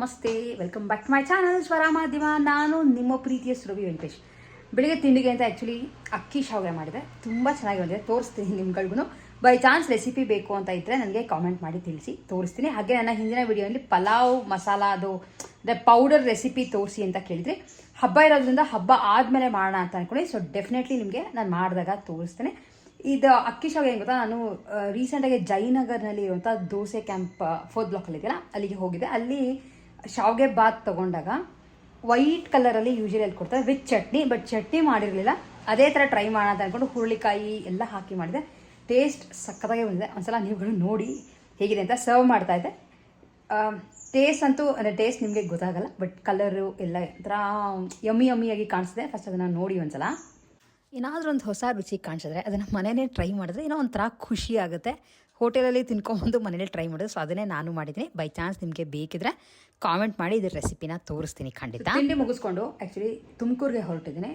ನಮಸ್ತೆ welcome back to my channel Swara Madhyama. ನಾನು ನಿಮ್ಮ ಪ್ರೀತಿಯ ಸುರಭಿ ವೆಂಕಟೇಶ್. ಬೆಳಿಗ್ಗೆ ತಿಂಡಿಗೆ ಅಂತ ಆ್ಯಕ್ಚುಲಿ ಅಕ್ಕಿ ಶಾವಿಗೆ ಮಾಡಿದೆ. ತುಂಬ ಚೆನ್ನಾಗಿ ಬಂದಿದೆ. ತೋರಿಸ್ತೀನಿ ನಿಮ್ಗಳಿಗೂ ಬೈ ಚಾನ್ಸ್ ರೆಸಿಪಿ ಬೇಕು ಅಂತ ಇದ್ದರೆ ನನಗೆ ಕಾಮೆಂಟ್ ಮಾಡಿ ತಿಳಿಸಿ. ತೋರಿಸ್ತೀನಿ. ಹಾಗೆ ನನ್ನ ಹಿಂದಿನ ವಿಡಿಯೋಲಿ ಪಲಾವ್, ಮಸಾಲ, ಅದು, ಅಂದರೆ ಪೌಡರ್ ರೆಸಿಪಿ ತೋರಿಸಿ ಅಂತ ಕೇಳಿದ್ರಿ, ಹಬ್ಬ ಇರೋದ್ರಿಂದ ಹಬ್ಬ ಆದಮೇಲೆ ಮಾಡೋಣ ಅಂತ ಅಂದ್ಕೊಂಡು ಸೊ ಡೆಫಿನೆಟ್ಲಿ ನಿಮಗೆ ನಾನು ಮಾಡಿದಾಗ ತೋರಿಸ್ತೇನೆ. ಇದು ಅಕ್ಕಿ ಶಾವಿಗೆ ಏನು ಗೊತ್ತಾ? ನಾನು ರೀಸೆಂಟಾಗಿ ಜಯನಗರ್ನಲ್ಲಿ ಇರುವಂಥ ದೋಸೆ ಕ್ಯಾಂಪ್ ಫೋರ್ತ್ ಬ್ಲಾಕಲ್ಲಿ ಇದೆಯಲ್ಲ ಅಲ್ಲಿಗೆ ಹೋಗಿದ್ದೆ. ಅಲ್ಲಿ ಶಾವಿಗೆ ಬಾತ್ ತೊಗೊಂಡಾಗ ವೈಟ್ ಕಲರಲ್ಲಿ ಯೂಶಲಿ ಅಲ್ಲಿ ಕೊಡ್ತಾರೆ. ವಿತ್ ಚಟ್ನಿ ಬಟ್ ಚಟ್ನಿ ಮಾಡಿರಲಿಲ್ಲ. ಅದೇ ಥರ ಟ್ರೈ ಅಂತ ಅಂದ್ಕೊಂಡು ಹುರುಳಿಕಾಯಿ ಎಲ್ಲ ಹಾಕಿ ಮಾಡಿದೆ. ಟೇಸ್ಟ್ ಸಕ್ಕತ್ತಾಗೆ ಬಂದಿದೆ. ಒಂದ್ಸಲ ನೀವುಗಳು ನೋಡಿ ಹೇಗಿದೆ ಅಂತ ಸರ್ವ್ ಮಾಡ್ತಾ ಇದ್ದೆ. ಟೇಸ್ಟ್ ಅಂತೂ, ಅಂದರೆ ಟೇಸ್ಟ್ ನಿಮಗೆ ಗೊತ್ತಾಗಲ್ಲ ಬಟ್ ಕಲರು ಎಲ್ಲ ಒಂಥರ ಯಮ್ಮಿ ಯಮ್ಮಿಯಾಗಿ ಕಾಣಿಸಿದೆ ಫಸ್ಟ್ ಅದನ್ನು ನೋಡಿ ಒಂದ್ಸಲ. ಏನಾದರೂ ಒಂದು ಹೊಸ ರುಚಿ ಕಾಣಿಸಿದ್ರೆ ಅದನ್ನು ಮನೇನೆ ಟ್ರೈ ಮಾಡಿದ್ರೆ ಏನೋ ಒಂಥರ ಖುಷಿ ಆಗುತ್ತೆ. ಹೋಟೆಲಲ್ಲಿ ತಿನ್ಕೊಂಬಂದು ಮನೇಲಿ ಟ್ರೈ ಮಾಡೋದು. ಸೊ ಅದನ್ನೇ ನಾನು ಮಾಡಿದ್ದೀನಿ. ಬೈ ಚಾನ್ಸ್ ನಿಮಗೆ ಬೇಕಿದ್ರೆ ಕಾಮೆಂಟ್ ಮಾಡಿ, ಇದ್ರ ರೆಸಿಪಿನ ತೋರಿಸ್ತೀನಿ ಖಂಡಿತ. ತಿಂಡಿ ಮುಗಿಸ್ಕೊಂಡು ಆ್ಯಕ್ಚುಲಿ ತುಮಕೂರಿಗೆ ಹೊರಟಿದ್ದೀನಿ.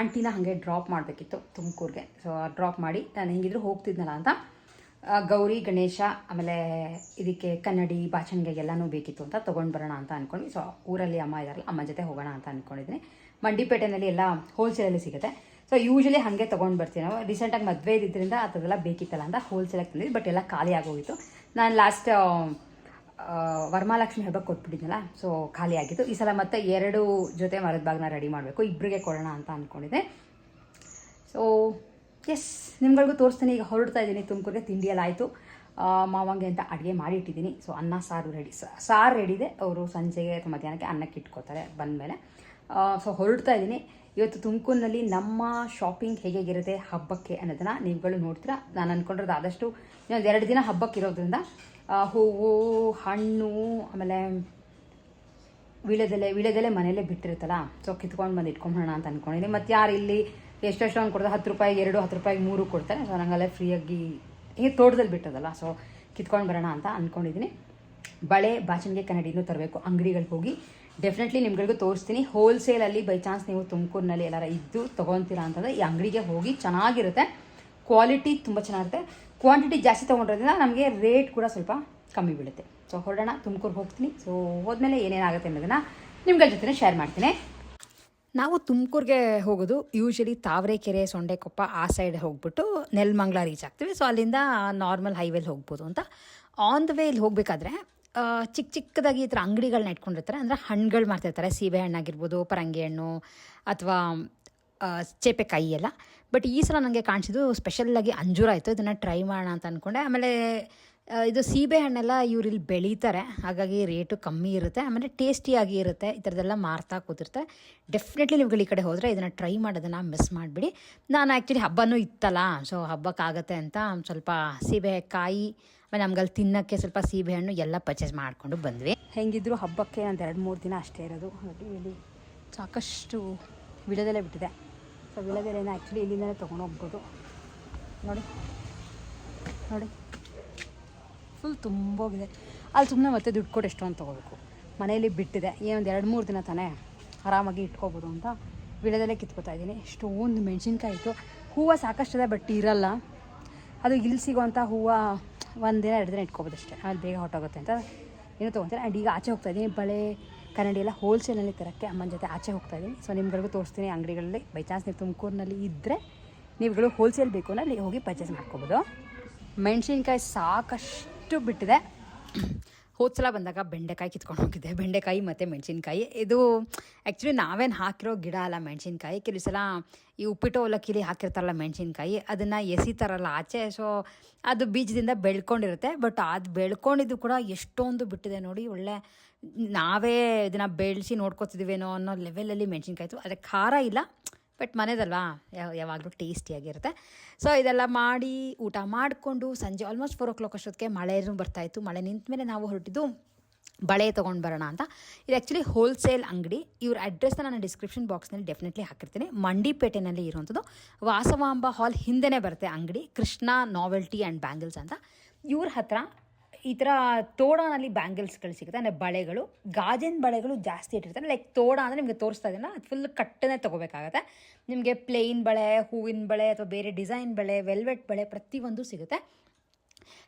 ಆಂಟಿನ ಹಾಗೆ ಡ್ರಾಪ್ ಮಾಡಬೇಕಿತ್ತು ತುಮಕೂರಿಗೆ. ಸೊ ಡ್ರಾಪ್ ಮಾಡಿ ನಾನು ಹೆಂಗಿದ್ರು ಹೋಗ್ತಿದ್ನಲ್ಲ ಅಂತ ಗೌರಿ, ಗಣೇಶ, ಆಮೇಲೆ ಇದಕ್ಕೆ ಕನ್ನಡಿ ಬಾಚಣಿಗೆಗೆಲ್ಲನೂ ಬೇಕಿತ್ತು ಅಂತ ತೊಗೊಂಡು ಬರೋಣ ಅಂತ ಅಂದ್ಕೊಂಡು ಸೊ ಊರಲ್ಲಿ ಅಮ್ಮ ಇದಾರಲ್ಲ, ಅಮ್ಮ ಜೊತೆ ಹೋಗೋಣ ಅಂತ ಅಂದ್ಕೊಂಡಿದ್ದೀನಿ ಮಂಡಿಪೇಟೆಯಲ್ಲಿ ಎಲ್ಲ ಹೋಲ್ಸೇಲಲ್ಲಿ ಸಿಗುತ್ತೆ. ಸೊ ಯೂಶಲಿ ಹಾಗೆ ತೊಗೊಂಡು ಬರ್ತೀವಿ ನಾವು ರೀಸೆಂಟಾಗಿ ಮದುವೆ ಇದ್ದಿದ್ದರಿಂದ ಅದೆಲ್ಲ ಬೇಕಿತ್ತಲ್ಲ ಅಂತ ಹೋಲ್ಸೇಲಾಗಿ ತಂದಿದ್ದು ಬಟ್ ಎಲ್ಲ ಖಾಲಿ ಆಗೋಗಿತ್ತು. ನಾನು ಲಾಸ್ಟ್ ವರಮಹಾಲಕ್ಷ್ಮಿ ಹಬ್ಬಕ್ಕೆ ಕೊಟ್ಬಿಟ್ಟಿದ್ನಲ್ಲ ಸೊ ಖಾಲಿ ಆಗಿತ್ತು. ಈ ಸಲ ಮತ್ತೆ ಎರಡು ಜೊತೆ ಮರದ ಬಾಗ್ನ ರೆಡಿ ಮಾಡಬೇಕು. ಇಬ್ಬರಿಗೆ ಕೊಡೋಣ ಅಂತ ಅಂದ್ಕೊಂಡಿದ್ದೆ ಸೊ ಎಸ್ ನಿಮ್ಗಳಿಗೂ ತೋರಿಸ್ತೀನಿ. ಈಗ ಹೊರಡ್ತಾ ಇದ್ದೀನಿ. ತುಮಕೂರಿಗೆ ತಿಂಡಿ ಎಲ್ಲ ಆಯಿತು ಮಾವಂಗೆ ಅಂತ ಅಡುಗೆ ಮಾಡಿಟ್ಟಿದ್ದೀನಿ. ಸೊ ಅನ್ನ, ಸಾರು ರೆಡಿ ಸಾರು ರೆಡಿ ಇದೆ. ಅವರು ಸಂಜೆಗೆ ಅಥವಾ ಮಧ್ಯಾಹ್ನಕ್ಕೆ ಅನ್ನಕ್ಕೆ ಇಟ್ಕೋತಾರೆ ಬಂದಮೇಲೆ ಸೊ ಹೊರಡ್ತಾ ಇದ್ದೀನಿ. ಇವತ್ತು ತುಮಕೂರಿನಲ್ಲಿ ನಮ್ಮ ಶಾಪಿಂಗ್ ಹೇಗಿರುತ್ತೆ ಹಬ್ಬಕ್ಕೆ ಅನ್ನೋದನ್ನು ನೀವುಗಳು ನೋಡ್ತೀರಾ? ನಾನು ಅಂದ್ಕೊಂಡಿರೋದು ಆದಷ್ಟು ಇನ್ನೊಂದು ಎರಡು ದಿನ ಹಬ್ಬಕ್ಕೆ ಇರೋದ್ರಿಂದ ಹೂವು, ಹಣ್ಣು, ಆಮೇಲೆ ವೀಳ್ಯದೆಲೆ ವಿಳೆದೆಲೆ ಮನೆಯಲ್ಲೇ ಬಿಟ್ಟಿರುತ್ತಲ್ಲ ಸೊ ಕಿತ್ಕೊಂಡು ಬಂದು ಇಟ್ಕೊಂಬೋಣ ಅಂತ ಅಂದ್ಕೊಂಡಿದ್ದೀನಿ ಮತ್ತು ಯಾರು ಇಲ್ಲಿ ಎಷ್ಟೆಷ್ಟು ಅಂತ ಕೊಡ್ತಾರೆ? ಹತ್ತು ರೂಪಾಯಿಗೆ ಎರಡು, ಹತ್ತು ರೂಪಾಯಿಗೆ ಮೂರು ಕೊಡ್ತಾರೆ. ಸೊ ನಂಗಲ್ಲೇ ಫ್ರೀಯಾಗಿ ಈ ತೋಟದಲ್ಲಿ ಬಿಟ್ಟದಲ್ಲ ಸೊ ಕಿತ್ಕೊಂಡು ಬರೋಣ ಅಂತ ಅಂದ್ಕೊಂಡಿದ್ದೀನಿ ಬಳೆ ಬಾಚಣಿಗೆ ಕನ್ನಡಿನೂ ತರಬೇಕು. ಅಂಗಡಿಗಳಿಗೆ ಹೋಗಿ ಡೆಫಿನೆಟ್ಲಿ ನಿಮ್ಗಳಿಗೂ ತೋರಿಸ್ತೀನಿ. ಹೋಲ್ಸೇಲಲ್ಲಿ ಬೈ ಚಾನ್ಸ್ ನೀವು ತುಮಕೂರಿನಲ್ಲಿ ಎಲ್ಲಾರ ಇದ್ದು ತೊಗೊತೀರಾ ಅಂತಂದರೆ ಈ ಅಂಗಡಿಗೆ ಹೋಗಿ ಚೆನ್ನಾಗಿರುತ್ತೆ. ಕ್ವಾಲಿಟಿ ತುಂಬ ಚೆನ್ನಾಗಿರುತ್ತೆ. ಕ್ವಾಂಟಿಟಿ ಜಾಸ್ತಿ ತೊಗೊಂಡಿರೋದ್ರಿಂದ ನಮಗೆ ರೇಟ್ ಕೂಡ ಸ್ವಲ್ಪ ಕಮ್ಮಿ ಬೀಳುತ್ತೆ. ಸೊ ಹೊರಡೋಣ. ತುಮಕೂರು ಹೋಗ್ತೀನಿ. ಸೊ ಹೋದ್ಮೇಲೆ ಏನೇನಾಗುತ್ತೆ ಅನ್ನೋದನ್ನು ನಿಮ್ಗಳ ಜೊತೆ ಶೇರ್ ಮಾಡ್ತೀನಿ. ನಾವು ತುಮಕೂರಿಗೆ ಹೋಗೋದು ಯೂಶಲಿ ತಾವರೆಕೆರೆ, ಸೊಂಡೆಕೊಪ್ಪ ಆ ಸೈಡ್ ಹೋಗ್ಬಿಟ್ಟು ನೆಲ್ಮಂಗ್ಲ ರೀಚ್ ಆಗ್ತೀವಿ. ಸೊ ಅಲ್ಲಿಂದ ನಾರ್ಮಲ್ ಹೈವೇಲಿ ಹೋಗ್ಬೋದು ಅಂತ. ಆನ್ ದ ವೇ ಇಲ್ಲಿ ಹೋಗಬೇಕಾದ್ರೆ ಚಿಕ್ಕ ಚಿಕ್ಕದಾಗಿ ಈ ಥರ ಅಂಗಡಿಗಳನ್ನ ಇಟ್ಕೊಂಡಿರ್ತಾರೆ. ಅಂದರೆ ಹಣ್ಣುಗಳು ಮಾಡ್ತಿರ್ತಾರೆ. ಸೀಬೆ ಹಣ್ಣಾಗಿರ್ಬೋದು, ಪರಂಗಿ ಹಣ್ಣು ಅಥವಾ ಚೇಪೆಕಾಯಿ ಎಲ್ಲ. ಬಟ್ ಈ ಸಲ ನನಗೆ ಕಾಣಿಸಿದ್ದು ಸ್ಪೆಷಲ್ಲಾಗಿ ಅಂಜೂರ ಆಯಿತು ಇದನ್ನು ಟ್ರೈ ಮಾಡೋಣ ಅಂತ ಅಂದ್ಕೊಂಡೆ ಆಮೇಲೆ ಇದು ಸೀಬೆ ಹಣ್ಣೆಲ್ಲ ಇವ್ರು ಇಲ್ಲಿ ಬೆಳೀತಾರೆ. ಹಾಗಾಗಿ ರೇಟು ಕಮ್ಮಿ ಇರುತ್ತೆ. ಆಮೇಲೆ ಟೇಸ್ಟಿಯಾಗಿ ಇರುತ್ತೆ. ಈ ಥರದ್ದೆಲ್ಲ ಮಾರ್ತಾ ಕೂತಿರುತ್ತೆ. ಡೆಫಿನೆಟ್ಲಿ ನೀವುಗಳು ಈ ಕಡೆ ಹೋದರೆ ಇದನ್ನು ಟ್ರೈ ಮಾಡೋದನ್ನು ಮಿಸ್ ಮಾಡಿಬಿಡಿ. ನಾನು ಆ್ಯಕ್ಚುಲಿ ಹಬ್ಬನೂ ಇತ್ತಲ್ಲ. ಸೊ ಹಬ್ಬಕ್ಕಾಗತ್ತೆ ಅಂತ ಸ್ವಲ್ಪ ಸೀಬೆ ಸೀಬೆಕಾಯಿ ಆಮೇಲೆ ನಮ್ಗಲ್ಲಿ ತಿನ್ನೋಕ್ಕೆ ಸ್ವಲ್ಪ ಸೀಬೆಹಣ್ಣು ಎಲ್ಲ ಪರ್ಚೇಸ್ ಮಾಡಿಕೊಂಡು ಬಂದ್ವಿ. ಹೆಂಗಿದ್ರು ಹಬ್ಬಕ್ಕೆ ಒಂದು ಎರಡು ಮೂರು ದಿನ ಅಷ್ಟೇ ಇರೋದು. ಹಾಗಾಗಿ ಇಲ್ಲಿ ಸಾಕಷ್ಟು ವಿಳದೆಲೆ ಬಿಟ್ಟಿದೆ. ಸೊ ವಿಳದೆಲೆನ ಆ್ಯಕ್ಚುಲಿ ಇಲ್ಲಿಂದಲೇ ತೊಗೊಂಡು ಹೋಗ್ಬೋದು. ನೋಡಿ. ನೋಡಿ. ಫುಲ್ ತುಂಬೋಗಿದೆ ಅಲ್ಲಿ ಸುಮ್ಮನೆ ಮತ್ತೆ ದುಡ್ಡು ಕೊಟ್ಟು ಅಂತ ತೊಗೋಬೇಕು. ಮನೆಯಲ್ಲಿ ಬಿಟ್ಟಿದೆ. ಏನೊಂದು ಎರಡು ಮೂರು ದಿನ ತಾನೇ ಆರಾಮಾಗಿ ಇಟ್ಕೋಬೋದು ಅಂತ ವಿಳದಲ್ಲೇ ಕಿತ್ಕೋತಾ ಇದ್ದೀನಿ. ಎಷ್ಟೊಂದು ಮೆಣಸಿನ್ಕಾಯಿ ಇತ್ತು. ಹೂವು ಸಾಕಷ್ಟಿದೆ ಬಟ್ ಇರಲ್ಲ. ಅದು ಇಲ್ಲಿ ಸಿಗುವಂಥ ಹೂವು ಒಂದು ದಿನ ಎರಡು ದಿನ ಇಟ್ಕೊಬೋದು ಅಷ್ಟೇ. ಆಮೇಲೆ ಬೇಗ ಹೊಟ್ಟೋಗುತ್ತೆ ಅಂತ ಏನು ತೊಗೊತೀನಿ. ಆ್ಯಂಡ್ ಈಗ ಆಚೆ ಹೋಗ್ತಾ ಇದ್ದೀನಿ. ಬಳೆ, ಕನ್ನಡಿ ಎಲ್ಲ ಹೋಲ್ಸೇಲಲ್ಲಿ ತರೋಕ್ಕೆ ಅಮ್ಮನ ಜೊತೆ ಆಚೆ ಹೋಗ್ತಾ ಇದ್ದೀನಿ. ಸೊ ನಿಮ್ಗಳಿಗೂ ತೋರಿಸ್ತೀನಿ ಅಂಗಡಿಗಳಲ್ಲಿ. ಬೈ ಚಾನ್ಸ್ ನೀವು ತುಮಕೂರಿನಲ್ಲಿ ಇದ್ದರೆ ನೀವುಗಳು ಹೋಲ್ಸೇಲ್ ಬೇಕು ಅಂದರೆ ಅಲ್ಲಿ ಹೋಗಿ ಪರ್ಚೇಸ್ ಮಾಡ್ಕೋಬೋದು. ಮೆಣಸಿನ್ಕಾಯಿ ಸಾಕಷ್ಟು ಬಿಟ್ಟಿದೆ. ಹೋದ ಸಲ ಬಂದಾಗ ಬೆಂಡೆಕಾಯಿ ಕಿತ್ಕೊಂಡು ಹೋಗಿದ್ದೆ. ಬೆಂಡೆಕಾಯಿ ಮತ್ತು ಮೆಣಸಿನ್ಕಾಯಿ. ಇದು ಆ್ಯಕ್ಚುಲಿ ನಾವೇನು ಹಾಕಿರೋ ಗಿಡ ಅಲ್ಲ ಮೆಣಸಿನ್ಕಾಯಿ. ಕೆಲವು ಸಲ ಈ ಉಪ್ಪಿಟ್ಟು ಅವಲಕ್ಕಿಲಿ ಹಾಕಿರ್ತಾರಲ್ಲ ಮೆಣಸಿನ್ಕಾಯಿ, ಅದನ್ನು ಎಸಿತಾರಲ್ಲ ಆಚೆ. ಸೊ ಅದು ಬೀಜದಿಂದ ಬೆಳ್ಕೊಂಡಿರುತ್ತೆ. ಬಟ್ ಅದು ಬೆಳ್ಕೊಂಡಿದ್ದು ಕೂಡ ಎಷ್ಟೊಂದು ಬಿಟ್ಟಿದೆ ನೋಡಿ. ಒಳ್ಳೆ ನಾವೇ ಇದನ್ನು ಬೆಳೆಸಿ ನೋಡ್ಕೋತಿದ್ದೀವೇನೋ ಅನ್ನೋ ಲೆವೆಲಲ್ಲಿ ಮೆಣಸಿನ್ಕಾಯಿತು ಅದಕ್ಕೆ ಖಾರ ಇಲ್ಲ. ಬಟ್ ಮನೆದಲ್ವಾ? ಯಾವ, ಯಾವಾಗಲೂ ಟೇಸ್ಟಿಯಾಗಿರುತ್ತೆ ಸೊ ಇದೆಲ್ಲ ಮಾಡಿ ಊಟ ಮಾಡಿಕೊಂಡು ಸಂಜೆ ಆಲ್ಮೋಸ್ಟ್ ಫೋರ್ ಓ ಕ್ಲಾಕ್ ಅಷ್ಟೊತ್ತಿಗೆ ಮಳೆನೂ ಬರ್ತಾಯಿತ್ತು ಮಳೆ ನಿಂತ ಮೇಲೆ ನಾವು ಹೊರಟಿದ್ದು ಬಳೆ ತೊಗೊಂಡು ಬರೋಣ ಅಂತ. ಇದು ಆ್ಯಕ್ಚುಲಿ ಹೋಲ್ಸೇಲ್ ಅಂಗಡಿ. ಇವ್ರ ಅಡ್ರೆಸ್ನ ನಾನು ಡಿಸ್ಕ್ರಿಪ್ಷನ್ ಬಾಕ್ಸ್ನಲ್ಲಿ ಡೆಫಿನೆಟ್ಲಿ ಹಾಕಿರ್ತೀನಿ. ಮಂಡಿಪೇಟೆನಲ್ಲಿ ಇರುವಂಥದ್ದು. ವಾಸವಾಂಬ ಹಾಲ್ ಹಿಂದೆನೇ ಬರುತ್ತೆ ಅಂಗಡಿ. ಕೃಷ್ಣ ನಾವೆಲ್ಟಿ ಆ್ಯಂಡ್ ಬ್ಯಾಂಗಲ್ಸ್ ಅಂತ. ಇವ್ರ ಹತ್ರ ಈ ಥರ ತೋಡನಲ್ಲಿ ಬ್ಯಾಂಗಲ್ಸ್ಗಳು ಸಿಗುತ್ತೆ. ಅಂದರೆ ಬಳೆಗಳು, ಗಾಜಿನ ಬಳೆಗಳು ಜಾಸ್ತಿ ಇಟ್ಟಿರ್ತಾರೆ. ಲೈಕ್ ತೋಡ ಅಂದರೆ ನಿಮಗೆ ತೋರಿಸ್ತಾ ಇದೆಯಲ್ಲ ಅದು ಫುಲ್ ಕಟ್ಟನೆ ತೊಗೋಬೇಕಾಗತ್ತೆ. ನಿಮಗೆ ಪ್ಲೇನ್ ಬಳೆ, ಹೂವಿನ ಬಳೆ ಅಥವಾ ಬೇರೆ ಡಿಸೈನ್ ಬಳೆ ವೆಲ್ವೆಟ್ ಬಳೆ ಪ್ರತಿಯೊಂದು ಸಿಗುತ್ತೆ.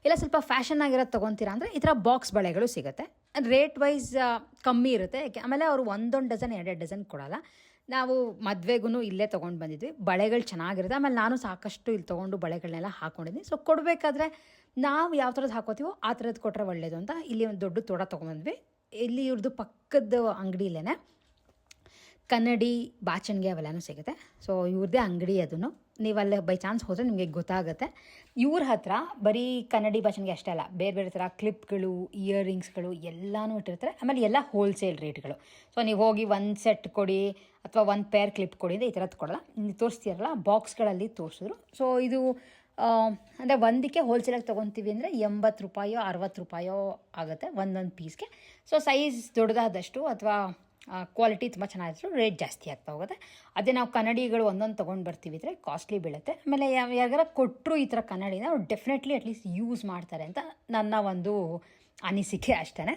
ಇಲ್ಲ, ಸ್ವಲ್ಪ ಫ್ಯಾಷನ್ ಆಗಿರೋದು ತೊಗೊತೀರಾ ಅಂದರೆ ಈ ಥರ ಬಾಕ್ಸ್ ಬಳೆಗಳು ಸಿಗುತ್ತೆ. ರೇಟ್ ವೈಸ್ ಕಮ್ಮಿ ಇರುತ್ತೆ. ಆಮೇಲೆ ಅವರು ಒಂದೊಂದು ಡಜನ್ ಎರಡೆರಡು ಡಜನ್ ಕೊಡಲ್ಲ. ನಾವು ಮದುವೆಗೂ ಇಲ್ಲೇ ತೊಗೊಂಡು ಬಂದಿದ್ವಿ. ಬಳೆಗಳು ಚೆನ್ನಾಗಿರುತ್ತೆ. ಆಮೇಲೆ ನಾನು ಸಾಕಷ್ಟು ಇಲ್ಲಿ ತೊಗೊಂಡು ಬಳೆಗಳನ್ನೆಲ್ಲ ಹಾಕ್ಕೊಂಡಿದ್ದೀನಿ ಸೊ ಕೊಡಬೇಕಾದ್ರೆ ನಾವು ಯಾವ ಥರದ್ದು ಹಾಕೋತೀವೋ ಆ ಥರದ್ದು ಕೊಟ್ಟರೆ ಒಳ್ಳೆಯದು ಅಂತ ಇಲ್ಲಿ ಒಂದು ದೊಡ್ಡ ತೋಡ ತೊಗೊಂಬಂದ್ವಿ ಇಲ್ಲಿ ಇವ್ರದ್ದು ಪಕ್ಕದ ಅಂಗಡಿಲೇ ಕನ್ನಡಿ, ಬಾಚಣಿಗೆ ಅವೆಲ್ಲನೂ ಸಿಗುತ್ತೆ. ಸೊ ಇವ್ರದ್ದೇ ಅಂಗಡಿ ಅದನ್ನು ನೀವು ಅಲ್ಲಿ ಬೈ ಚಾನ್ಸ್ ಹೋದರೆ ನಿಮಗೆ ಗೊತ್ತಾಗುತ್ತೆ. ಇವ್ರ ಹತ್ರ ಬರೀ ಕನ್ನಡಿ ಭಾಷೆಗೆ ಅಷ್ಟೇ ಅಲ್ಲ, ಬೇರೆ ಬೇರೆ ಥರ ಕ್ಲಿಪ್ಗಳು ಇಯರಿಂಗ್ಸ್ಗಳು ಎಲ್ಲನೂ ಇಟ್ಟಿರ್ತಾರೆ. ಆಮೇಲೆ ಎಲ್ಲ ಹೋಲ್ಸೇಲ್ ರೇಟ್ಗಳು ಸೊ ನೀವು ಹೋಗಿ ಒಂದು ಸೆಟ್ ಕೊಡಿ ಅಥವಾ ಒಂದು ಪೇರ್ ಕ್ಲಿಪ್ ಕೊಡಿ ಅಂದರೆ ಈ ಥರದ್ದು ಕೊಡಲ್ಲ. ನೀವು ತೋರಿಸ್ತೀರಲ್ಲ ಬಾಕ್ಸ್ಗಳಲ್ಲಿ ತೋರಿಸಿದ್ರು. ಸೊ ಇದು ಅಂದರೆ ಒಂದಕ್ಕೆ ಹೋಲ್ಸೇಲಾಗಿ ತೊಗೊತೀವಿ ಅಂದರೆ ಎಂಬತ್ತು ರೂಪಾಯೋ, ಅರವತ್ತು ರೂಪಾಯೋ ಆಗುತ್ತೆ ಒಂದೊಂದು ಪೀಸ್ಗೆ ಸೊ ಸೈಜ್ ದೊಡ್ಡದಾದಷ್ಟು ಅಥವಾ ಕ್ವಾಲಿಟಿ ತುಂಬ ಚೆನ್ನಾಗಿದ್ರು ರೇಟ್ ಜಾಸ್ತಿ ಆಗ್ತಾ ಹೋಗುತ್ತೆ. ಅದೇ ನಾವು ಕನ್ನಡಿಗಳು ಒಂದೊಂದು ತೊಗೊಂಡು ಬರ್ತೀವಿ ಅಂದರೆ ಕಾಸ್ಟ್ಲಿ ಬೀಳುತ್ತೆ. ಆಮೇಲೆ ಯಾವ ಯಾರಿಗಾರ ಕೊಟ್ಟರು ಈ ಥರ ಕನ್ನಡಿನ ಅವ್ರು ಡೆಫಿನೆಟ್ಲಿ ಅಟ್ಲೀಸ್ಟ್ ಯೂಸ್ ಮಾಡ್ತಾರೆ ಅಂತ ನನ್ನ ಒಂದು ಅನಿಸಿಕೆ ಅಷ್ಟೇ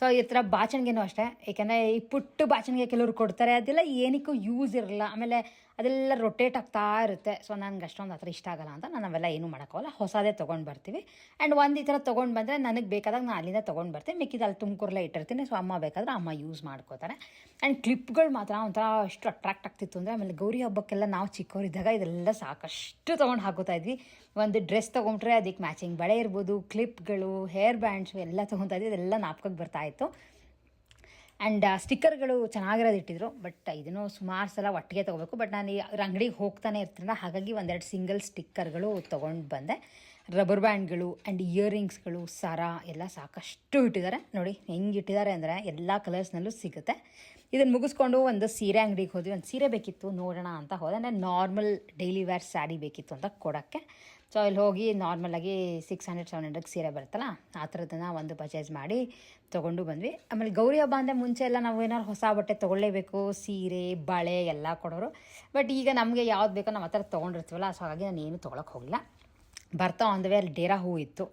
ಸೊ ಈ ಥರ ಬಾಚಣಿಗೆನೂ ಅಷ್ಟೇ. ಏಕೆಂದರೆ ಈ ಪುಟ್ಟು ಬಾಚಣಿಗೆ ಕೆಲವರು ಕೊಡ್ತಾರೆ, ಅದೆಲ್ಲ, ಏನಕ್ಕೂ ಯೂಸ್ ಇರಲ್ಲ. ಆಮೇಲೆ ಅದೆಲ್ಲ ರೊಟೇಟ್ ಆಗ್ತಾ ಇರುತ್ತೆ. ಸೊ ನನಗೆ ಅಷ್ಟೊಂದು ಆ ಇಷ್ಟ ಆಗಲ್ಲ ಅಂತ ನಾನು ಅವೆಲ್ಲ ಏನು ಮಾಡೋಕ್ಕಾಗಲ್ಲ. ಹೊಸದೇ ತೊಗೊಂಡು ಬರ್ತೀವಿ. ಆ್ಯಂಡ್ ಒಂದು ಈ ಥರ ತೊಗೊಂಡು ಬಂದರೆ ನನಗೆ ಬೇಕಾದಾಗ ನಾನು ಅಲ್ಲಿಂದ ತೊಗೊಂಡು ಬರ್ತೀನಿ. ಮಿಕ್ಕಿದ ಅಲ್ಲಿ ತುಮಕೂರಲ್ಲೇ ಇಟ್ಟಿರ್ತೀನಿ. ಸೊ ಅಮ್ಮ ಬೇಕಾದ್ರೆ ಅಮ್ಮ ಯೂಸ್ ಮಾಡ್ಕೋತಾರೆ. ಆ್ಯಂಡ್ ಕ್ಲಿಪ್ಗಳು ಮಾತ್ರ ಒಂಥರ ಅಷ್ಟು ಅಟ್ರಾಕ್ಟ್ ಆಗ್ತಿತ್ತು ಅಂದರೆ ಆಮೇಲೆ ಗೌರಿ ಹಬ್ಬಕ್ಕೆಲ್ಲ ನಾವು ಚಿಕ್ಕವರಿದ್ದಾಗ ಇದೆಲ್ಲ ಸಾಕಷ್ಟು ತೊಗೊಂಡು ಹಾಕೋತಾ ಇದ್ವಿ. ಒಂದು ಡ್ರೆಸ್ ತೊಗೊಂಡ್ರೆ ಅದಕ್ಕೆ ಮ್ಯಾಚಿಂಗ್ ಬಳೆ ಇರ್ಬೋದು ಕ್ಲಿಪ್ಗಳು ಹೇರ್ ಬ್ಯಾಂಡ್ಸು ಎಲ್ಲ ತೊಗೊತಾ ಇದ್ವಿ. ಇದೆಲ್ಲ ನಾಪ್ಕಕ್ಕೆ ಬರ್ತಾ ಇತ್ತು. ಆ್ಯಂಡ್ ಸ್ಟಿಕ್ಕರ್ಗಳು ಚೆನ್ನಾಗಿರೋದು ಇಟ್ಟಿದ್ರು ಬಟ್ ಇದನ್ನು ಸುಮಾರು ಸಲ ಒಟ್ಟಿಗೆ ತೊಗೋಬೇಕು. ಬಟ್ ನಾನು ಈ ಅಂಗಡಿಗೆ ಹೋಗ್ತಾನೆ ಇರ್ತೀನಲ್ಲ ಹಾಗಾಗಿ ಒಂದೆರಡು ಸಿಂಗಲ್ ಸ್ಟಿಕ್ಕರ್ಗಳು ತೊಗೊಂಡು ಬಂದೆ. ರಬ್ಬರ್ ಬ್ಯಾಂಡ್ಗಳು ಆ್ಯಂಡ್ ಇಯರಿಂಗ್ಸ್ಗಳು ಸರ ಎಲ್ಲ ಸಾಕಷ್ಟು ಇಟ್ಟಿದ್ದಾರೆ. ನೋಡಿ ಹೆಂಗೆ ಇಟ್ಟಿದ್ದಾರೆ ಅಂದರೆ ಎಲ್ಲ ಕಲರ್ಸ್ನಲ್ಲೂ ಸಿಗುತ್ತೆ. ಇದನ್ನು ಮುಗಿಸ್ಕೊಂಡು ಒಂದು ಸೀರೆ ಅಂಗಡಿಗೆ ಹೋದ್ವಿ. ಒಂದು ಸೀರೆ ಬೇಕಿತ್ತು, ನೋಡೋಣ ಅಂತ ಹೋದೆ. ನಾನು ನಾರ್ಮಲ್ ಡೈಲಿ ವೇರ್ ಸ್ಯಾರಿ ಬೇಕಿತ್ತು ಅಂತ ಕೊಡೋಕ್ಕೆ. ಸೊ ಇಲ್ಲಿ ಹೋಗಿ ನಾರ್ಮಲಾಗಿ ಸಿಕ್ಸ್ ಹಂಡ್ರೆಡ್ ಸೆವೆನ್ ಹಂಡ್ರೆಡ್ ಸೀರೆ ಬರುತ್ತಲ್ಲ, ಆ ಥರದನ್ನು ಒಂದು ಪರ್ಚೇಸ್ ಮಾಡಿ ತೊಗೊಂಡು ಬಂದ್ವಿ. ಆಮೇಲೆ ಗೌರಿ ಹಬ್ಬ ಅಂದರೆ ಮುಂಚೆ ಎಲ್ಲ ನಾವು ಏನಾದ್ರು ಹೊಸ ಬಟ್ಟೆ ತೊಗೊಳ್ಳೇಬೇಕು, ಸೀರೆ, ಬಳೆ ಎಲ್ಲ ಕೊಡೋರು. ಬಟ್ ಈಗ ನಮಗೆ ಯಾವ್ದು ಬೇಕೋ ನಾವು ಆ ಥರ ತೊಗೊಂಡಿರ್ತೀವಲ್ಲ ಸೊ ಹಾಗಾಗಿ ನಾನು ಏನು ತೊಗೊಳಕ್ಕೆ ಹೋಗಿಲ್ಲ ಬರ್ತಾ ಆನ್ ವೇ ಅಲ್ಲಿ ಡೇರಾ ಹೂ ಇತ್ತು.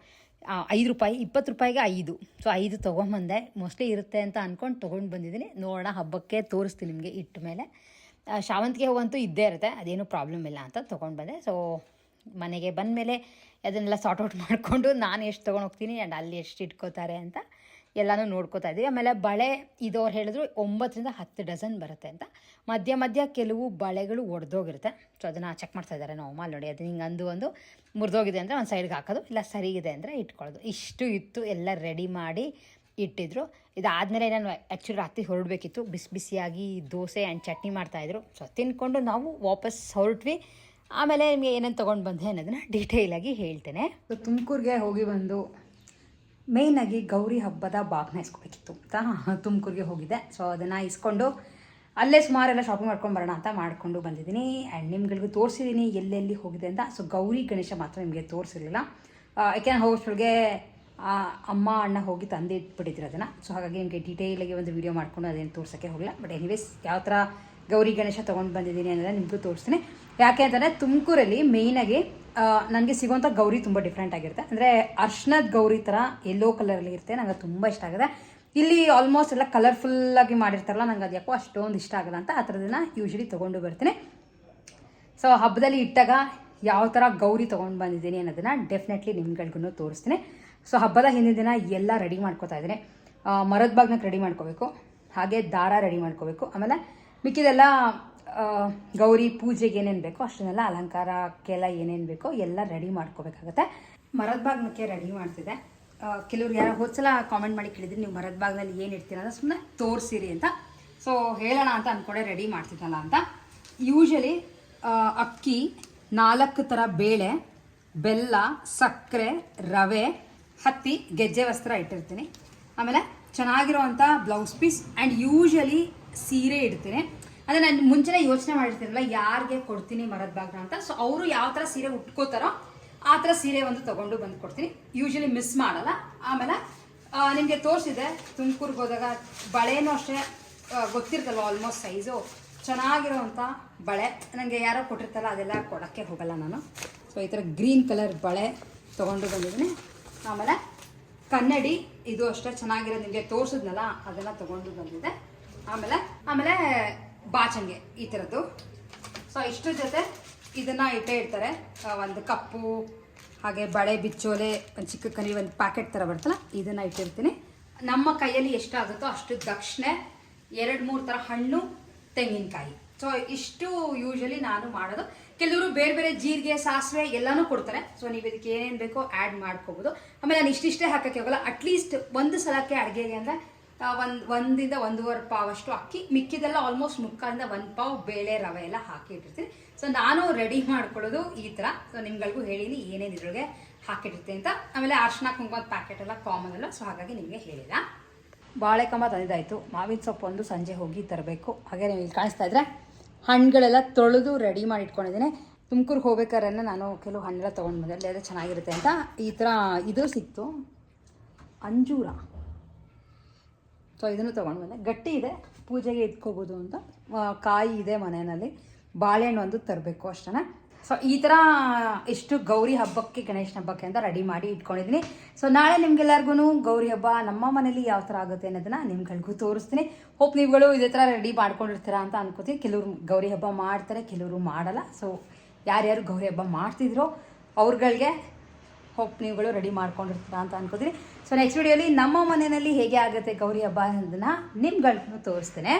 ಐದು ರೂಪಾಯಿ, ಇಪ್ಪತ್ತು ರೂಪಾಯಿಗೆ ಐದು. ಸೊ ಐದು ತೊಗೊಂಬಂದೆ. ಮೋಸ್ಟ್ಲಿ ಇರುತ್ತೆ ಅಂತ ಅಂದ್ಕೊಂಡು ತೊಗೊಂಡು ಬಂದಿದ್ದೀನಿ ನೋಡೋಣ, ಹಬ್ಬಕ್ಕೆ ತೋರಿಸ್ತೀನಿ ನಿಮಗೆ ಇಟ್ಟ ಮೇಲೆ. ಶಾವಂತಿಗೆ ಹೂವಂತೂ ಇದ್ದೇ ಇರುತ್ತೆ, ಅದೇನು ಪ್ರಾಬ್ಲಮ್ ಇಲ್ಲ ಅಂತ ತೊಗೊಂಡು ಬಂದೆ. ಸೊ ಮನೆಗೆ ಬಂದ ಮೇಲೆ ಅದನ್ನೆಲ್ಲ ಸಾರ್ಟ್ ಔಟ್ ಮಾಡಿಕೊಂಡು ನಾನು ಎಷ್ಟು ತೊಗೊಂಡು ಹೋಗ್ತೀನಿ ಆ್ಯಂಡ್ ಅಲ್ಲಿ ಎಷ್ಟು ಇಟ್ಕೋತಾರೆ ಅಂತ ಎಲ್ಲನೂ ನೋಡ್ಕೋತಾ ಇದ್ದೀವಿ ಆಮೇಲೆ ಬಳೆ ಇದು ಅವ್ರು ಹೇಳಿದ್ರು ಒಂಬತ್ತರಿಂದ ಹತ್ತು ಡಜನ್ ಬರುತ್ತೆ ಅಂತ. ಮಧ್ಯ ಮಧ್ಯ ಕೆಲವು ಬಳೆಗಳು ಒಡೆದೋಗಿರುತ್ತೆ. ಸೊ ಅದನ್ನು ಚೆಕ್ ಮಾಡ್ತಾ ಇದ್ದಾರೆ ನಾವು ಮಾಲ್ ನೋಡಿ. ಅದು ಹಿಂಗೆ ಅಂದು ಒಂದು ಮುರಿದೋಗಿದೆ ಅಂದರೆ ಒಂದು ಸೈಡ್ಗೆ ಹಾಕೋದು, ಇಲ್ಲ ಸರಿಗಿದೆ ಅಂದರೆ ಇಟ್ಕೊಳ್ಳೋದು. ಇಷ್ಟು ಇತ್ತು, ಎಲ್ಲ ರೆಡಿ ಮಾಡಿ ಇಟ್ಟಿದ್ರು. ಇದಾದಮೇಲೆ ನಾನು ಆ್ಯಕ್ಚುಲಿ ರಾತ್ರಿ ಹೊರಡಬೇಕಿತ್ತು. ಬಿಸಿ ಬಿಸಿಯಾಗಿ ದೋಸೆ ಆ್ಯಂಡ್ ಚಟ್ನಿ ಮಾಡ್ತಾಯಿದ್ರು ಸೊ ತಿನ್ಕೊಂಡು ನಾವು ವಾಪಸ್ ಹೊರಟ್ವಿ. ಆಮೇಲೆ ನಿಮಗೆ ಏನೇನು ತೊಗೊಂಡು ಬಂದೆ ಅನ್ನೋದನ್ನ ಡೀಟೇಲಾಗಿ ಹೇಳ್ತೇನೆ. ತುಮಕೂರಿಗೆ ಹೋಗಿ ಬಂದು ಮೇಯ್ನಾಗಿ ಗೌರಿ ಹಬ್ಬದ ಬಾಗ್ನ ಇಸ್ಕೋಬೇಕಿತ್ತು ತುಮಕೂರಿಗೆ ಹೋಗಿದ್ದೆ ಸೊ ಅದನ್ನು ಇಸ್ಕೊಂಡು ಅಲ್ಲೇ ಸುಮಾರೆಲ್ಲ ಶಾಪಿಂಗ್ ಮಾಡ್ಕೊಂಡು ಬರೋಣ ಅಂತ ಮಾಡಿಕೊಂಡು ಬಂದಿದ್ದೀನಿ. ಆ್ಯಂಡ್ ನಿಮ್ಗಳಿಗೂ ತೋರಿಸಿದ್ದೀನಿ ಎಲ್ಲೆಲ್ಲಿ ಹೋಗಿದೆ ಅಂತ. ಸೊ ಗೌರಿ ಗಣೇಶ ಮಾತ್ರ ನಿಮಗೆ ತೋರಿಸಿರಲಿಲ್ಲ. ಯಾಕೆಂದ್ರೆ ಹೋಗೋಷ್ಟೊಳಗೆ ಅಮ್ಮ, ಅಣ್ಣ ಹೋಗಿ ತಂದು ಇಟ್ಬಿಟ್ಟಿದ್ರು ಅದನ್ನು. ಸೊ ಹಾಗಾಗಿ ನಿಮಗೆ ಡೀಟೇಲಾಗಿ ಒಂದು ವೀಡಿಯೋ ಮಾಡ್ಕೊಂಡು ಅದೇನು ತೋರ್ಸೋಕ್ಕೆ ಹೋಗಲ್ಲ ಬಟ್ ಎನಿವೇಸ್ ಯಾವ ಥರ ಗೌರಿ ಗಣೇಶ ತೊಗೊಂಡು ಬಂದಿದ್ದೀನಿ ಅನ್ನೋದನ್ನ ನಿಮಗೂ ತೋರಿಸ್ತೀನಿ. ಯಾಕೆ ಅಂತಂದರೆ ತುಮಕೂರಲ್ಲಿ ಮೇಯ್ನಾಗಿ ನನಗೆ ಸಿಗುವಂಥ ಗೌರಿ ತುಂಬ ಡಿಫ್ರೆಂಟ್ ಆಗಿರುತ್ತೆ. ಅಂದರೆ ಅರ್ಶನದ ಗೌರಿ ಥರ ಯೆಲ್ಲೋ ಕಲರಲ್ಲಿ ಇರುತ್ತೆ ನನಗೆ ತುಂಬ ಇಷ್ಟ ಆಗಿದೆ. ಇಲ್ಲಿ ಆಲ್ಮೋಸ್ಟ್ ಎಲ್ಲ ಕಲರ್ಫುಲ್ಲಾಗಿ ಮಾಡಿರ್ತಾರಲ್ಲ, ನಂಗೆ ಅದು ಯಾಕೋ ಅಷ್ಟೊಂದು ಇಷ್ಟ ಆಗಲ್ಲ ಅಂತ ಆ ಥರದನ್ನ ಯೂಶ್ವಲಿ ತೊಗೊಂಡು ಬರ್ತೀನಿ. ಸೊ ಹಬ್ಬದಲ್ಲಿ ಇಟ್ಟಾಗ ಯಾವ ಥರ ಗೌರಿ ತೊಗೊಂಡು ಬಂದಿದ್ದೀನಿ ಅನ್ನೋದನ್ನು ಡೆಫಿನೆಟ್ಲಿ ನಿಮ್ಗಳಿಗೂ ತೋರಿಸ್ತೀನಿ. ಸೊ ಹಬ್ಬದ ಹಿಂದಿನ ದಿನ ಎಲ್ಲ ರೆಡಿ ಮಾಡ್ಕೋತಾ ಇದ್ದೀನಿ. ಮರದ ಬಾಗ್ನಕ್ಕೆ ರೆಡಿ ಮಾಡ್ಕೋಬೇಕು. ಹಾಗೆ ದಾರ ರೆಡಿ ಮಾಡ್ಕೋಬೇಕು. ಆಮೇಲೆ ಮಿಕ್ಕಿದೆಲ್ಲ ಗೌರಿ ಪೂಜೆಗೆ ಏನೇನು ಬೇಕೋ ಅಷ್ಟನ್ನೆಲ್ಲ ಅಲಂಕಾರಕ್ಕೆಲ್ಲ ಏನೇನು ಬೇಕೋ ಎಲ್ಲ ರೆಡಿ ಮಾಡ್ಕೋಬೇಕಾಗತ್ತೆ. ಮರದ ಭಾಗಕ್ಕೆ ರೆಡಿ ಮಾಡ್ತಿದ್ದೆ. ಆ, ಕೆಲವ್ರು ಯಾರೋ ಹೋದ್ಸಲ ಕಾಮೆಂಟ್ ಮಾಡಿ ಕೇಳಿದ್ರಿ ನೀವು ಮರದ ಭಾಗದಲ್ಲಿ ಏನು ಇಡ್ತೀರ? ಅಂತ ಸುಮ್ಮನೆ ತೋರಿಸಿರಿ ಅಂತ. ಸೊ ಹೇಳೋಣ ಅಂತ ಅಂದ್ಕೊಂಡೆ ರೆಡಿ ಮಾಡ್ತಿದ್ದಲ್ಲ ಅಂತ. ಯೂಶಲಿ ಅಕ್ಕಿ ನಾಲ್ಕು ಥರ ಬೇಳೆ ಬೆಲ್ಲ ಸಕ್ಕರೆ ರವೆ ಹತ್ತಿ ಗೆಜ್ಜೆ ವಸ್ತ್ರ ಇಟ್ಟಿರ್ತೀನಿ. ಆಮೇಲೆ ಚೆನ್ನಾಗಿರೋವಂಥ ಬ್ಲೌಸ್ ಪೀಸ್ ಆ್ಯಂಡ್ ಯೂಶಲಿ ಸೀರೆ ಇಡ್ತೀನಿ. ಅಂದರೆ ನಾನು ಮುಂಚೆನೇ ಯೋಚನೆ ಮಾಡಿರ್ತೀನಲ್ಲ, ಯಾರಿಗೆ ಕೊಡ್ತೀನಿ ಮರದ ಬಾಗ್ನ ಅಂತ. ಸೊ ಅವರು ಯಾವ ಥರ ಸೀರೆ ಉಟ್ಕೋತಾರೋ ಆ ಥರ ಸೀರೆ ಒಂದು ತೊಗೊಂಡು ಬಂದು ಕೊಡ್ತೀನಿ. ಯೂಶಲಿ ಮಿಸ್ ಮಾಡಲ್ಲ. ಆಮೇಲೆ ನಿಮಗೆ ತೋರಿಸಿದೆ, ತುಮಕೂರಿಗೆ ಹೋದಾಗ ಬಳೆನೂ ಅಷ್ಟೇ ಗೊತ್ತಿರ್ತಲ್ವ ಆಲ್ಮೋಸ್ಟ್ ಸೈಜು ಚೆನ್ನಾಗಿರೋವಂಥ ಬಳೆ. ನನಗೆ ಯಾರೋ ಕೊಟ್ಟಿರ್ತಲ್ಲ ಅದೆಲ್ಲ ಕೊಡೋಕ್ಕೆ ಹೋಗಲ್ಲ ನಾನು. ಸೊ ಈ ಥರ ಗ್ರೀನ್ ಕಲರ್ ಬಳೆ ತೊಗೊಂಡು ಬಂದಿದ್ದೀನಿ. ಆಮೇಲೆ, ಕನ್ನಡಿ, ಇದು ಅಷ್ಟೇ ಚೆನ್ನಾಗಿರೋದು. ನಿಮಗೆ ತೋರಿಸಿದ್ನಲ್ಲ, ಅದೆಲ್ಲ ತೊಗೊಂಡು ಬಂದಿದೆ ಆಮೇಲೆ ಆಮೇಲೆ ಬಾಚಂಗೆ ಈ ಥರದ್ದು. ಸೊ ಇಷ್ಟ್ರ ಜೊತೆ ಇದನ್ನು ಇಟ್ಟೇ ಇಡ್ತಾರೆ. ಒಂದು ಕಪ್ಪು, ಹಾಗೆ ಬಳೆ, ಬಿಚ್ಚೋಲೆ, ಒಂದು ಚಿಕ್ಕ ಕನಿ ಒಂದು ಪ್ಯಾಕೆಟ್ ಥರ ಬರ್ತಲ್ಲ, ಇದನ್ನು ಇಟ್ಟಿರ್ತೀನಿ. ನಮ್ಮ ಕೈಯಲ್ಲಿ ಎಷ್ಟಾಗುತ್ತೋ ಅಷ್ಟು ದಕ್ಷಿಣೆ, ಎರಡು, ಮೂರು ಥರ ಹಣ್ಣು, ತೆಂಗಿನಕಾಯಿ. ಸೊ ಇಷ್ಟು ಯೂಶಲಿ ನಾನು ಮಾಡೋದು. ಕೆಲವರು ಬೇರೆ ಬೇರೆ ಜೀರಿಗೆ, ಸಾಸಿವೆ ಎಲ್ಲನೂ ಕೊಡ್ತಾರೆ. ಸೊ ನೀವು ಇದಕ್ಕೆ ಏನೇನು ಬೇಕೋ ಆ್ಯಡ್ ಮಾಡ್ಕೋಬೋದು. ಆಮೇಲೆ ನಾನು ಇಷ್ಟಿಷ್ಟೇ ಹಾಕೋಕ್ಕೆ ಹೋಗಲ್ಲ. ಅಟ್ಲೀಸ್ಟ್ ಒಂದು ಸಲಕ್ಕೆ ಅಡುಗೆಗೆ ಅಂದರೆ ಒಂದು, ಒಂದಿಂದ ಒಂದೂವರೆ ಪಾವ್ ಅಷ್ಟು ಅಕ್ಕಿ, ಮಿಕ್ಕಿದೆಲ್ಲ ಆಲ್ಮೋಸ್ಟ್ ಮುಕ್ಕಾಲಿಂದ ಒಂದು ಪಾವ್ ಬೇಳೆ ರವೆ ಎಲ್ಲ ಹಾಕಿ ಇಟ್ಟಿರ್ತೀನಿ. ಸೊ ನಾನು ರೆಡಿ ಮಾಡ್ಕೊಳ್ಳೋದು ಈ ಥರ ಸೊ ನಿಮ್ಗಳಿಗೂ ಹೇಳಿನಿ, ಏನೇನು ಇದ್ರೊಳಗೆ ಹಾಕಿಟ್ಟಿರ್ತೀನಿ ಅಂತ. ಆಮೇಲೆ ಅರ್ಶಿನ ಕುಂಕುಮದ ಪ್ಯಾಕೆಟ್ ಎಲ್ಲ ಕಾಮನ್ ಅಲ್ಲ ಸೊ ಹಾಗಾಗಿ ನಿಮಗೆ ಹೇಳಿಲ್ಲ ಬಾಳೆಕಂಬ ತಂದಿದ್ದಾಯಿತು ಮಾವಿನ ಸೊಪ್ಪು ಒಂದು ಸಂಜೆ ಹೋಗಿ ತರಬೇಕು. ಹಾಗೆ ನೀವು ಇಲ್ಲಿ ಕಾಣಿಸ್ತಾ ಇದ್ರೆ ಹಣ್ಣುಗಳೆಲ್ಲ ತೊಳೆದು ರೆಡಿ ಮಾಡಿ ಇಟ್ಕೊಂಡಿದ್ದೀನಿ ತುಮಕೂರ್ಗೆ ಹೋಗ್ಬೇಕಾದ್ರೆ ನಾನು ಕೆಲವು ಹಣ್ಣೆಲ್ಲ ತೊಗೊಂಡು ಬಂದೆ. ಅದೇ ಚೆನ್ನಾಗಿರುತ್ತೆ ಅಂತ. ಈ ಥರ ಇದು ಸಿಕ್ತು. ಅಂಜೂರ. ಸೊ ಇದನ್ನು ತೊಗೊಂಡು ಬಂದೆ. ಗಟ್ಟಿ ಇದೆ, ಪೂಜೆಗೆ ಇಟ್ಕೋಬೋದು ಅಂತ. ಕಾಯಿ ಇದೆ ಮನೆಯಲ್ಲಿ. ಬಾಳೆಹಣ್ಣು ಒಂದು ತರಬೇಕು ಅಷ್ಟೇ ಸೊ ಈ ಥರ ಎಷ್ಟು ಗೌರಿ ಹಬ್ಬಕ್ಕೆ, ಗಣೇಶನ ಹಬ್ಬಕ್ಕೆ ಅಂತ ರೆಡಿ ಮಾಡಿ ಇಟ್ಕೊಂಡಿದ್ದೀನಿ. ಸೊ ನಾಳೆ ನಿಮ್ಗೆಲ್ಲರಿಗೂ ಗೌರಿ ಹಬ್ಬ ನಮ್ಮ ಮನೇಲಿ ಯಾವ ಥರ ಆಗುತ್ತೆ ಅನ್ನೋದನ್ನ ನಿಮ್ಗಳಿಗೂ ತೋರಿಸ್ತೀನಿ. ಹೋಪ್ ನೀವುಗಳು ಇದೇ ಥರ ರೆಡಿ ಮಾಡ್ಕೊಂಡಿರ್ತೀರಾ ಅಂತ ಅನ್ಕೋತೀನಿ. ಕೆಲವರು ಗೌರಿ ಹಬ್ಬ ಮಾಡ್ತಾರೆ, ಕೆಲವರು ಮಾಡಲ್ಲ. ಸೊ ಯಾರ್ಯಾರು ಗೌರಿ ಹಬ್ಬ ಮಾಡ್ತಿದ್ರೋ ಅವ್ರುಗಳಿಗೆ ಹೋಪ್ ನೀವುಗಳು ರೆಡಿ ಮಾಡ್ಕೊಂಡಿರ್ತೀರಾ ಅಂತ ಅನ್ಕೋತೀನಿ. ಸೊ ನೆಕ್ಸ್ಟ್ ವಿಡಿಯೋಲಿ ನಮ್ಮ ಮನೆಯಲ್ಲಿ ಹೇಗೆ ಆಗುತ್ತೆ ಗೌರಿ ಹಬ್ಬ ಅನ್ನೋದನ್ನ ನಿಮ್ಗಳಿಗೂ ತೋರಿಸ್ತೇನೆ.